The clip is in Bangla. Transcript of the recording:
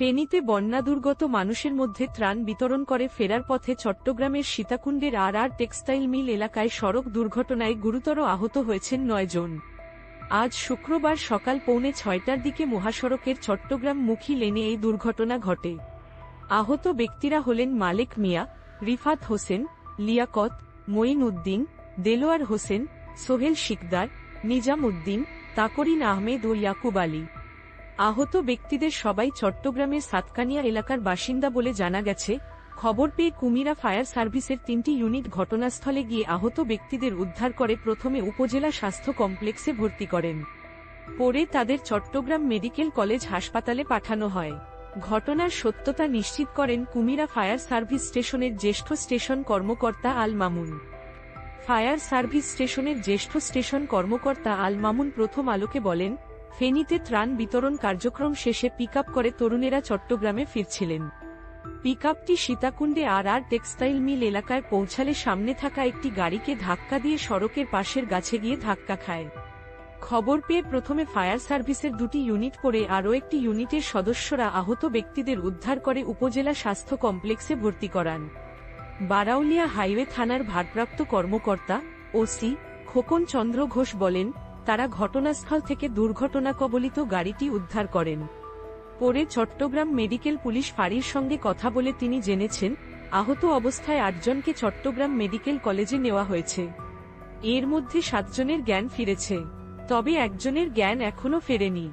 ফেনীতে বন্যাদুর্গত মানুষের মধ্যে ত্রাণ বিতরণ করে ফেরার পথে চট্টগ্রামের সীতাকুণ্ডের আর আর টেক্সটাইল মিল এলাকায় সড়ক দুর্ঘটনায় গুরুতর আহত হয়েছেন নয়জন আজ শুক্রবার সকাল পৌনে ছয়টার দিকে মহাসড়কের চট্টগ্রাম-মুখী লেনে এই দুর্ঘটনা ঘটে। আহত ব্যক্তিরা হলেন মালেক মিয়া, রিফাত হোসেন, লিয়াকত মঈন উদ্দিন দেলোয়ার হোসেন, সোহেল শিকদার নিজাম উদ্দিন তাকরিন আহমেদ ও ইয়াকুব আলী। আহত ব্যক্তিদের সবাই চট্টগ্রামের সাতকানিয়া এলাকার বাসিন্দা বলে জানা গেছে, খবর পেয়ে কুমিরা ফায়ার সার্ভিসের তিনটি ইউনিট ঘটনাস্থলে গিয়ে আহত ব্যক্তিদের উদ্ধার করে প্রথমে উপজেলা স্বাস্থ্য কমপ্লেক্সে ভর্তি করেন। পরে তাদের চট্টগ্রাম মেডিকেল কলেজ হাসপাতালে পাঠানো হয়। ঘটনার সত্যতা নিশ্চিত করেন কুমিরা ফায়ার সার্ভিস স্টেশনের জ্যেষ্ঠ স্টেশন কর্মকর্তা আল মামুন। ফায়ার সার্ভিস স্টেশনের জ্যেষ্ঠ স্টেশন কর্মকর্তা আল মামুন প্রথম আলোকে বলেন ফেনীতে ত্রাণ বিতরণ কার্যক্রম শেষে পিকআপ করে তরুণেরা চট্টগ্রামে ফিরছিলেন। পিকআপটি সীতাকুণ্ডে আর আর টেক্সটাইল মিল এলাকায় পৌঁছালে সামনে থাকা একটি গাড়িকে ধাক্কা দিয়ে সড়কের পাশের গাছে গিয়ে ধাক্কা খায়। খবর পেয়ে প্রথমে ফায়ার সার্ভিসের দুটি ইউনিট করে আরও একটি ইউনিটের সদস্যরা আহত ব্যক্তিদের উদ্ধার করে উপজেলা স্বাস্থ্য কমপ্লেক্সে ভর্তি করান। বারাউলিয়া হাইওয়ে থানার ভারপ্রাপ্ত কর্মকর্তা, ওসি খোকন চন্দ্র ঘোষ বলেন তারা ঘটনাস্থল থেকে দুর্ঘটনা কবলিত গাড়িটি উদ্ধার করেন। পরে চট্টগ্রাম মেডিকেল পুলিশ ফাঁড়ির সঙ্গে কথা বলে তিনি জেনেছেন, আহত অবস্থায় আটজনকে চট্টগ্রাম মেডিকেল কলেজে নেওয়া হয়েছে। এর মধ্যে সাতজনের জ্ঞান ফিরেছে, তবে একজনের জ্ঞান এখনও ফেরেনি।